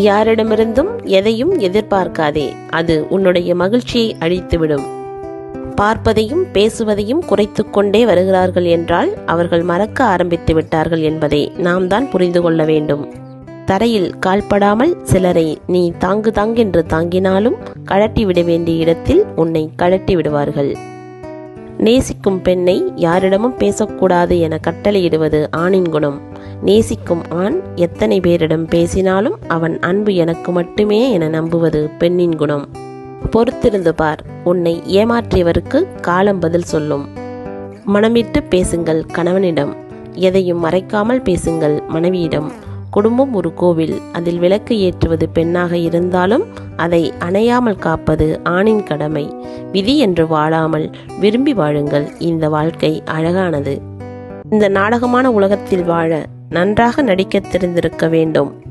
யாரிடமிருந்தும் எதையும் எதிர்பார்க்காதே. அது உன்னுடைய மகிழ்ச்சியை அழித்துவிடும். பார்ப்பதையும் பேசுவதையும் குறைத்து கொண்டே வருகிறார்கள் என்றால் அவர்கள் மறக்க ஆரம்பித்து விட்டார்கள் என்பதை நாம் தான் புரிந்து கொள்ள வேண்டும். தரையில் கால்படாமல் சிலரை நீ தாங்கு தாங்கென்று தாங்கினாலும் கழட்டி விட வேண்டிய இடத்தில் உன்னை கழட்டி விடுவார்கள். நேசிக்கும் பெண்ணை யாரிடமும் பேசக்கூடாது என கட்டளையிடுவது ஆணின் குணம். நேசிக்கும் ஆண் எத்தனை பேரிடம் பேசினாலும் அவன் அன்பு எனக்கு மட்டுமே என நம்புவது பெண்ணின் குணம். பொறுத்திருந்து பார் உன்னை ஏமாற்றியவருக்கு காலம் பதில் சொல்லும். மனமிட்டு பேசுங்கள் கணவனிடம் எதையும் மறைக்காமல் பேசுங்கள் மனைவியிடம். குடும்பம் ஒரு கோவில் அதில் விளக்கு ஏற்றுவது பெண்ணாக இருந்தாலும் அதை அணையாமல் காப்பது ஆணின் கடமை. விதி என்று வாழாமல் விரும்பி வாழுங்கள் இந்த வாழ்க்கை அழகானது. இந்த நாடகமான உலகத்தில் வாழ நன்றாக நடிக்க தெரிந்திருக்க வேண்டும்.